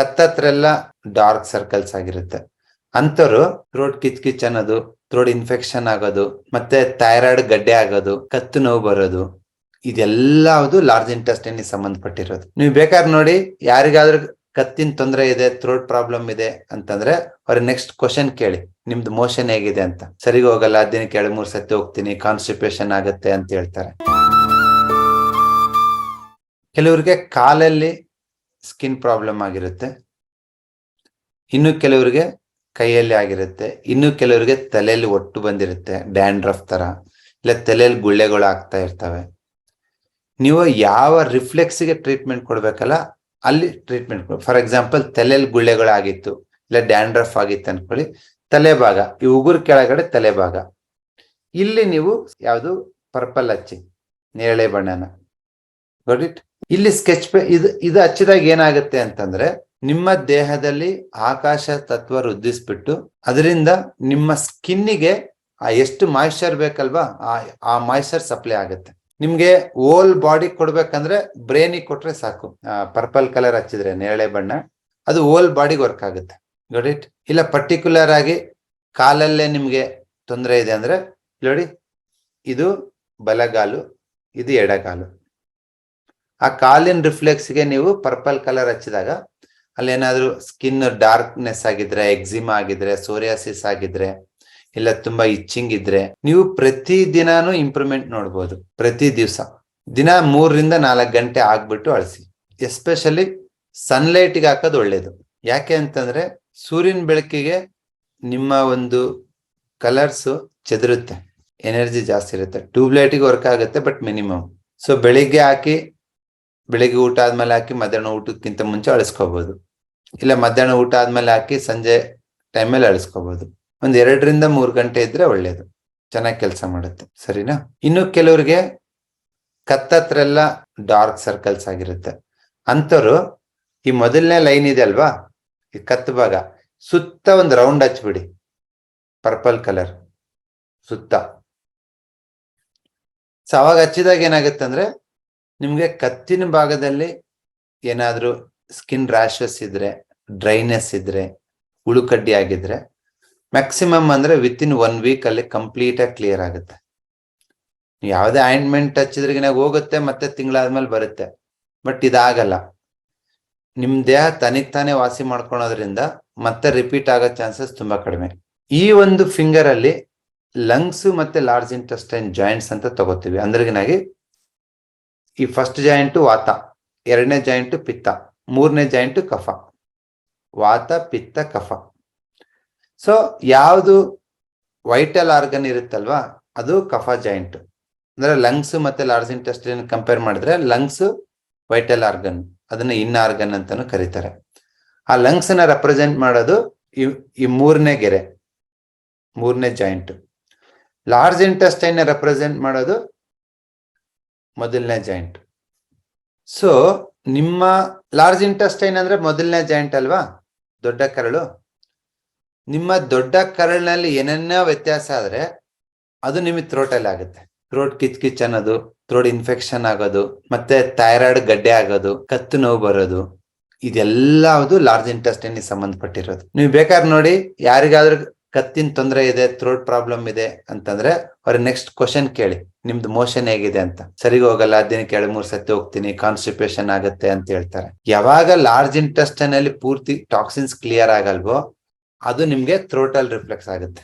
ಕತ್ತತ್ರೆಲ್ಲ dark circles ಆಗಿರುತ್ತೆ. ಅಂತರು throat ಕಿಚ್ ಕಿಚ್ ಅನ್ನೋದು ಥ್ರೋಟ್ ಇನ್ಫೆಕ್ಷನ್ ಆಗೋದು, ಮತ್ತೆ ಥೈರಾಯ್ಡ್ ಗಡ್ಡೆ ಆಗೋದು, ಕತ್ತು ನೋವು ಬರೋದು ಇದೆಲ್ಲದು ಲಾರ್ಜ್ ಇಂಟೆಸ್ಟೈನ್ ಸಂಬಂಧಪಟ್ಟಿರೋದು. ನೀವು ಬೇಕಾದ್ರೆ ನೋಡಿ ಯಾರಿಗಾದ್ರೂ ಕತ್ತಿನ ತೊಂದರೆ ಇದೆ ಥ್ರೋಟ್ ಪ್ರಾಬ್ಲಮ್ ಇದೆ ಅಂತಂದ್ರೆ ಅವ್ರ ನೆಕ್ಸ್ಟ್ ಕ್ವಶನ್ ಕೇಳಿ. ನಿಮ್ದು ಮೋಷನ್ ಹೇಗಿದೆ ಅಂತ. ಸರಿಗೆ ಹೋಗಲ್ಲ, ದಿನಕ್ಕೆ ಎರಡು, ಮೂರು ಸತಿ ಹೋಗ್ತೀನಿ ಕಾನ್ಸ್ಟಿಪೇಷನ್ ಆಗುತ್ತೆ ಅಂತ ಹೇಳ್ತಾರೆ. ಕೆಲವ್ರಿಗೆ ಕಾಲಲ್ಲಿ ಸ್ಕಿನ್ ಪ್ರಾಬ್ಲಮ್ ಆಗಿರುತ್ತೆ. ಇನ್ನು ಕೆಲವರಿಗೆ ಕೈಯಲ್ಲಿ ಆಗಿರುತ್ತೆ. ಇನ್ನು ಕೆಲವರಿಗೆ ತಲೆಯಲ್ಲಿ ಒಟ್ಟು ಬಂದಿರುತ್ತೆ ಡ್ಯಾಂಡ್ರಫ್ ತರ, ಇಲ್ಲ ತಲೆಯಲ್ಲಿ ಗುಳ್ಳೆಗಳು ಆಗ್ತಾ ಇರ್ತವೆ. ನೀವು ಯಾವ ರಿಫ್ಲೆಕ್ಸ್ಗೆ ಟ್ರೀಟ್ಮೆಂಟ್ ಕೊಡ್ಬೇಕಲ್ಲ, ಅಲ್ಲಿ ಟ್ರೀಟ್ಮೆಂಟ್ ಫಾರ್ ಎಕ್ಸಾಂಪಲ್ ತಲೆಯಲ್ಲಿ ಗುಳ್ಳೆಗಳಾಗಿತ್ತು, ಇಲ್ಲ ಡ್ಯಾಂಡ್ರಫ್ ಆಗಿತ್ತು ಅನ್ಕೊಳ್ಳಿ ತಲೆ ಭಾಗ ಈ ಉಗುರು ಕೆಳಗಡೆ ತಲೆ ಭಾಗ ಇಲ್ಲಿ ನೀವು ಯಾವುದು ಪರ್ಪಲ್ ಹಚ್ಚಿ, ನೇರಳೆ ಬಣ್ಣನ. ಗೋಡಿಟ್? ಇಲ್ಲಿ ಸ್ಕೆಚ್ ಇದು ಇದು ಹಚ್ಚಿದಾಗ ಏನಾಗುತ್ತೆ ಅಂತಂದ್ರೆ ನಿಮ್ಮ ದೇಹದಲ್ಲಿ ಆಕಾಶ ತತ್ವ ವೃದ್ಧಿಸ್ಬಿಟ್ಟು ಅದರಿಂದ ನಿಮ್ಮ ಸ್ಕಿನ್ನಿಗೆ ಆ ಎಷ್ಟು ಮಾಯಿಶ್ಚರ್ ಬೇಕಲ್ವಾ, ಆ ಆ ಮಾಯಿಶ್ಚರ್ ಸಪ್ಲೈ ಆಗುತ್ತೆ. ನಿಮ್ಗೆ ಓಲ್ ಬಾಡಿ ಕೊಡ್ಬೇಕಂದ್ರೆ ಬ್ರೈನಿಗೆ ಕೊಟ್ರೆ ಸಾಕು. ಪರ್ಪಲ್ ಕಲರ್ ಹಚ್ಚಿದ್ರೆ ನೇರಳೆ ಬಣ್ಣ, ಅದು ಓಲ್ ಬಾಡಿಗೆ ವರ್ಕ್ ಆಗುತ್ತೆ. It? ಇಲ್ಲ ಪರ್ಟಿಕ್ಯುಲರ್ ಆಗಿ ಕಾಲಲ್ಲೇ ನಿಮ್ಗೆ ತೊಂದರೆ ಇದೆ ಅಂದ್ರೆ, ನೋಡಿ, ಇದು ಬಲಗಾಲು, ಇದು ಎಡಗಾಲು. ಆ ಕಾಲಿನ ರಿಫ್ಲೆಕ್ಸ್ಗೆ ನೀವು ಪರ್ಪಲ್ ಕಲರ್ ಹಚ್ಚಿದಾಗ ಅಲ್ಲೇನಾದ್ರೂ ಸ್ಕಿನ್ ಡಾರ್ಕ್ನೆಸ್ ಆಗಿದ್ರೆ, ಎಕ್ಸಿಮಾ ಆಗಿದ್ರೆ, ಸೋರಿಯಾಸಿಸ್ ಆಗಿದ್ರೆ, ಇಲ್ಲ ತುಂಬಾ ಇಚ್ಚಿಂಗ್ ಇದ್ರೆ ನೀವು ಪ್ರತಿ ದಿನಾನು ಇಂಪ್ರೂವ್ಮೆಂಟ್ ನೋಡ್ಬೋದು, ಪ್ರತಿ ದಿವಸ. ದಿನ ಮೂರರಿಂದ ನಾಲ್ಕು ಗಂಟೆ ಆಗ್ಬಿಟ್ಟು ಅಳಿಸಿ. ಎಸ್ಪೆಷಲಿ ಸನ್ಲೈಟ್ಗೆ ಹಾಕೋದು ಒಳ್ಳೇದು. ಯಾಕೆ ಅಂತಂದ್ರೆ ಸೂರ್ಯನ ಬೆಳಕಿಗೆ ನಿಮ್ಮ ಒಂದು ಕಲರ್ಸ್ ಚೆದರುತ್ತೆ, ಎನರ್ಜಿ ಜಾಸ್ತಿ ಇರುತ್ತೆ. ಟ್ಯೂಬ್ಲೈಟ್ಗೆ ವರ್ಕ್ ಆಗುತ್ತೆ, ಬಟ್ ಮಿನಿಮಮ್. ಸೊ ಬೆಳಿಗ್ಗೆ ಹಾಕಿ ಬೆಳಿಗ್ಗೆ ಊಟ ಆದ್ಮೇಲೆ ಹಾಕಿ ಮಧ್ಯಾಹ್ನ ಊಟಕ್ಕಿಂತ ಮುಂಚೆ ಅಳಿಸ್ಕೋಬಹುದು ಇಲ್ಲ, ಮಧ್ಯಾಹ್ನ ಊಟ ಆದ್ಮೇಲೆ ಹಾಕಿ ಸಂಜೆ ಟೈಮಲ್ಲಿ ಅಳಿಸ್ಕೋಬಹುದು ಒಂದ್ ಎರಡರಿಂದ ಮೂರು ಗಂಟೆ ಇದ್ರೆ ಒಳ್ಳೇದು. ಚೆನ್ನಾಗಿ ಕೆಲಸ ಮಾಡುತ್ತೆ. ಸರಿನಾ? ಇನ್ನು ಕೆಲವ್ರಿಗೆ ಕತ್ತತ್ರೆಲ್ಲ ಡಾರ್ಕ್ ಸರ್ಕಲ್ಸ್ ಆಗಿರುತ್ತೆ. ಅಂತವ್ರು ಈ ಮೊದಲನೇ ಲೈನ್ ಇದೆ ಅಲ್ವಾ? ಈ ಕತ್ತು ಭಾಗ. ಸುತ್ತ ಒಂದು ರೌಂಡ್ ಹಚ್ಬಿಡಿ. ಪರ್ಪಲ್ ಕಲರ್ ಸುತ್ತ. ಸೊ ಅವಾಗ ಹಚ್ಚಿದಾಗ ಏನಾಗುತ್ತೆ ಅಂದ್ರೆ ನಿಮ್ಗೆ ಕತ್ತಿನ ಭಾಗದಲ್ಲಿ ಏನಾದರೂ ಸ್ಕಿನ್ ರ್ಯಾಶಸ್ ಇದ್ರೆ ಡ್ರೈನೆಸ್ ಇದ್ರೆ, ಉಳುಕಡ್ಡಿ ಆಗಿದ್ರೆ ಮ್ಯಾಕ್ಸಿಮಮ್ ಅಂದ್ರೆ ವಿತ್ ಇನ್ ಒನ್ ವೀಕ್ ಅಲ್ಲಿ ಕಂಪ್ಲೀಟ್ ಆಗಿ ಕ್ಲಿಯರ್ ಆಗುತ್ತೆ. ಯಾವುದೇ ಆಯಿಂಟ್ಮೆಂಟ್ ಹಚ್ಚಿದ್ರಿಗಿನ ಹೋಗುತ್ತೆ, ಮತ್ತೆ ತಿಂಗಳಾದ್ಮೇಲೆ ಬರುತ್ತೆ. ಬಟ್ ಇದಾಗಲ್ಲ. ನಿಮ್ ದೇಹ ತನಿಗ್ ತಾನೇ ವಾಸಿ ಮಾಡ್ಕೊಳೋದ್ರಿಂದ ಮತ್ತೆ ರಿಪೀಟ್ ಆಗೋ ಚಾನ್ಸಸ್ ತುಂಬಾ ಕಡಿಮೆ. ಈ ಒಂದು ಫಿಂಗರ್ ಅಲ್ಲಿ ಲಂಗ್ಸ್ ಮತ್ತೆ ಲಾರ್ಜ್ ಇಂಟೆಸ್ಟೈನ್ ಜಾಯಿಂಟ್ಸ್ ಅಂತ ತಗೋತೀವಿ. ಅಂದ್ರಿಗಿನಾಗಿ ಈ ಫಸ್ಟ್ ಜಾಯಿಂಟ್ ವಾತ, ಎರಡನೇ ಜಾಯಿಂಟ್ ಪಿತ್ತ, ಮೂರನೇ ಜಾಯಿಂಟ್ ಕಫ. ವಾತ, ಪಿತ್ತ, ಕಫ. ಸೊ ಯಾವುದು ವೈಟಲ್ ಆರ್ಗನ್ ಇರುತ್ತಲ್ವಾ, ಅದು ಕಫ ಜಾಯಿಂಟ್ ಅಂದ್ರೆ ಲಂಗ್ಸ್ ಮತ್ತೆ ಲಾರ್ಜ್ ಇಂಟೆಸ್ಟೈನ್ ಕಂಪೇರ್ ಮಾಡಿದ್ರೆ ಲಂಗ್ಸ್ ವೈಟಲ್ ಆರ್ಗನ್ ಅದನ್ನ ಇನ್ ಆರ್ಗನ್ ಅಂತಾನು ಕರೀತಾರೆ. ಆ ಲಂಗ್ಸ್ನ ರೆಪ್ರೆಸೆಂಟ್ ಮಾಡೋದು ಈ ಈ ಮೂರನೇ ಗೆರೆ, ಮೂರನೇ ಜಾಯಿಂಟ್ ಲಾರ್ಜ್ ಇಂಟೆಸ್ಟೈನ್ ರೆಪ್ರೆಸೆಂಟ್ ಮಾಡೋದು ಮೊದಲನೇ ಜಾಯಿಂಟ್. ಸೊ ನಿಮ್ಮ ಲಾರ್ಜ್ ಇಂಟೆಸ್ಟೈನ್ ಅಂದ್ರೆ ಮೊದಲನೇ ಜಾಯಿಂಟ್ ಅಲ್ವಾ? ದೊಡ್ಡ ಕರಳು. ನಿಮ್ಮ ದೊಡ್ಡ ಕರಳಿನಲ್ಲಿ ಏನೇನೋ ವ್ಯತ್ಯಾಸ ಆದ್ರೆ ಅದು ನಿಮಗೆ ಥ್ರೋಟಲ್ಲಿ ಆಗುತ್ತೆ. ಥ್ರೋಟ್ ಕಿಚ್ ಕಿಚ್ ಅನ್ನೋದು ಥ್ರೋಟ್ ಇನ್ಫೆಕ್ಷನ್ ಆಗೋದು, ಮತ್ತೆ ಥೈರಾಯ್ಡ್ ಗಡ್ಡೆ ಆಗೋದು, ಕತ್ತು ನೋವು ಬರೋದು ಇದೆಲ್ಲದು ಲಾರ್ಜ್ ಇಂಟೆಸ್ಟೈನ್ ಸಂಬಂಧಪಟ್ಟಿರೋದು. ನೀವು ಬೇಕಾದ್ರೆ ನೋಡಿ, ಯಾರಿಗಾದ್ರೂ ಕತ್ತಿನ ತೊಂದರೆ ಇದೆ ಥ್ರೋಟ್ ಪ್ರಾಬ್ಲಮ್ ಇದೆ ಅಂತಂದ್ರೆ ಅವ್ರ ನೆಕ್ಸ್ಟ್ ಕ್ವಶನ್ ಕೇಳಿ, ನಿಮ್ದು ಮೋಷನ್ ಹೇಗಿದೆ ಅಂತ. ಸರಿಗೆ ಹೋಗಲ್ಲ, ದಿನಕ್ಕೆ ಎರಡು, ಮೂರ್ ಸತಿ ಹೋಗ್ತೀನಿ ಕಾನ್ಸ್ಟಿಪೇಷನ್ ಆಗುತ್ತೆ ಅಂತ ಹೇಳ್ತಾರೆ. ಯಾವಾಗ ಲಾರ್ಜ್ ಇಂಟೆಸ್ಟೈನ್ ಅಲ್ಲಿ ಪೂರ್ತಿ ಟಾಕ್ಸಿನ್ಸ್ ಕ್ಲಿಯರ್ ಆಗಲ್ವೋ, ಅದು ನಿಮ್ಗೆ ಥ್ರೋಟಲ್ ರಿಫ್ಲೆಕ್ಸ್ ಆಗುತ್ತೆ.